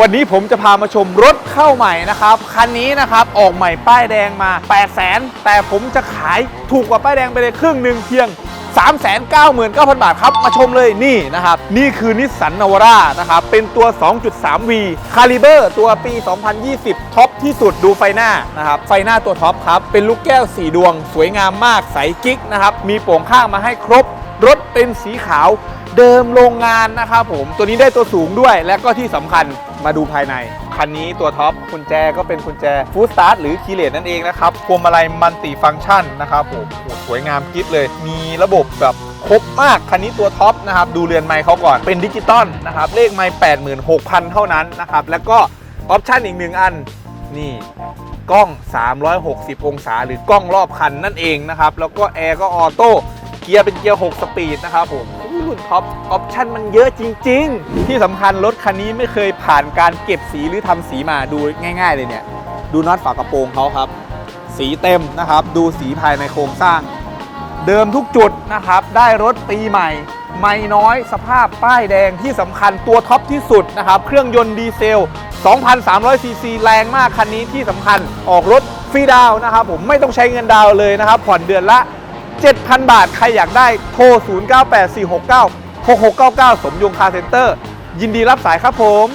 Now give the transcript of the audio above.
วันนี้ผมจะพามาชมรถเข้าใหม่นะครับ คันนี้นะครับออกใหม่ป้ายแดงมา 8 0 0 0 0 0แต่ผมจะขายถูกกว่าป้ายแดงไปเลยครึ่งหนึ่งเพียง 399,000 บาทครับ มาชมเลยนี่นะครับ นี่คือนิสสันนาวาร่านะครับ เป็นตัว 2.3V คาลิเบอร์ตัวปี 2020 ท็อปที่สุดดูไฟหน้านะครับ ไฟหน้าตัวท็อปครับ เป็นลูกแก้ว 4 ดวง สวยงามมากใสกิ๊กนะครับ มีโป่งข้างมาให้ครบ รถเป็นสีขาวเดิมโรงงานนะครับผม ตัวนี้ได้ตัวสูงด้วยและก็ที่สำคัญมาดูภายใน คันนี้ตัวท็อปกุญแจก็เป็นกุญแจฟู d สตาร์ทหรือคีเลตนั่นเองนะครับพวงมาลัยมันติฟังก์ชันนะครับผมโอ้โหสวยงามกิ๊บเลย มีระบบแบบครบมาก คันนี้ตัวท็อปนะครับ ดูเรือนไมค์เขาก่อนเป็นดิจิตอลนะครับ เลขไมค์86,000 เท่านั้นนะครับ แล้วก็ออปชั่นอีกหนึ่งอันนี่กล้อง 360 องศา หรือกล้องรอบคันนั่นเองนะครับ แล้วก็แอร์ก็ออโต้ เกียร์เป็นเกียร์ 6 สปีดนะครับผมรุ่นท็อปออปชั่นมันเยอะจริง ๆ ที่สำคัญรถคันนี้ไม่เคยผ่านการเก็บสีหรือทำสีมาดูง่าย ๆ เลยเนี่ย ดูน็อตฝากระโปรงเขาครับ สีเต็มนะครับ ดูสีภายในโครงสร้าง เดิมทุกจุดนะครับ ได้รถปีใหม่ ไม่น้อยสภาพป้ายแดงที่สำคัญตัวท็อปที่สุดนะครับ เครื่องยนต์ดีเซล 2,300ซีซีแรงมากคันนี้ที่สำคัญออกรถฟรีดาวนะครับผมไม่ต้องใช้เงินดาวเลยนะครับ ผ่อนเดือนละ 7,000 บาท ใครอยากได้โทร 0984696699 สมยงคาเซ็นเตอร์ ยินดีรับสายครับผม